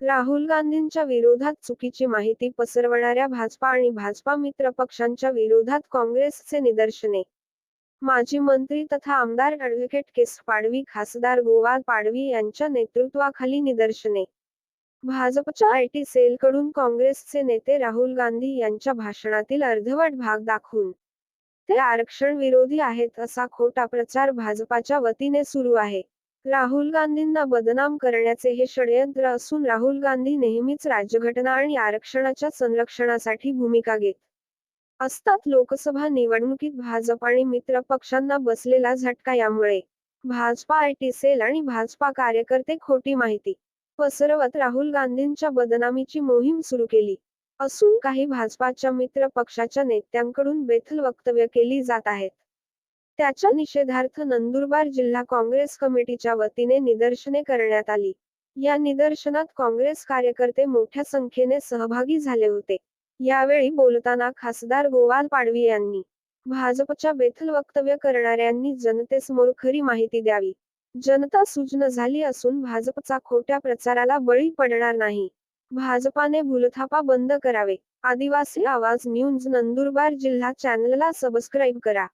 राहुल गांधींच्या विरोधात चुकीची माहिती पसरवणाऱ्या भाजपा आणि भाजपा मित्र पक्षांच्या विरोधात काँग्रेसचे निदर्शने. माजी मंत्री तथा आमदार ॲडव्होकेट केस पाडवी खासदार गोवाल पाडवी यांच्या नेतृत्वाखाली निदर्शने. भाजपच्या आयटी सेलकडून काँग्रेसचे नेते राहुल गांधी यांच्या भाषणातील अर्धवट भाग दाखवून ते आरक्षण विरोधी आहेत असा खोटा प्रचार भाजपाच्या वतीने सुरू आहे. राहुल गांधींना बदनाम करण्याचे हे षडयंत्र असून राहुल गांधी नेहमीच राज्यघटना आणि आरक्षणाच्या संरक्षणासाठी भूमिका घेत असतात. लोकसभा निवडणुकीत भाजप आणि मित्र पक्षांना बसलेला झटका यामुळे भाजपा आयटी सेल आणि भाजपा कार्यकर्ते खोटी माहिती पसरवत राहुल गांधींच्या बदनामीची मोहीम सुरू केली असून काही भाजपाच्या मित्र पक्षाच्या नेत्यांकडून बेथल वक्तव्य केली जात आहेत. त्याच्या निषेधार्थ नंदुरबार जिल्हा काँग्रेस कमिटीच्या वतीने निदर्शने करण्यात आली. या निदर्शनात काँग्रेस कार्यकर्ते मोठ्या संख्येने सहभागी झाले होते. यावेळी बोलताना खासदार गोवाल पाडवी यांनी भाजपच्या बेथल वक्तव्य करणाऱ्यांनी जनतेसमोर खरी माहिती द्यावी. जनता सुज्ञ झाली असून भाजपचा खोट्या प्रचाराला बळी पडणार नाही. भाजपाने भूलथापा बंद करावे. आदिवासी आवाज न्यूज नंदुरबार जिल्हा चॅनलला सबस्क्राईब करा.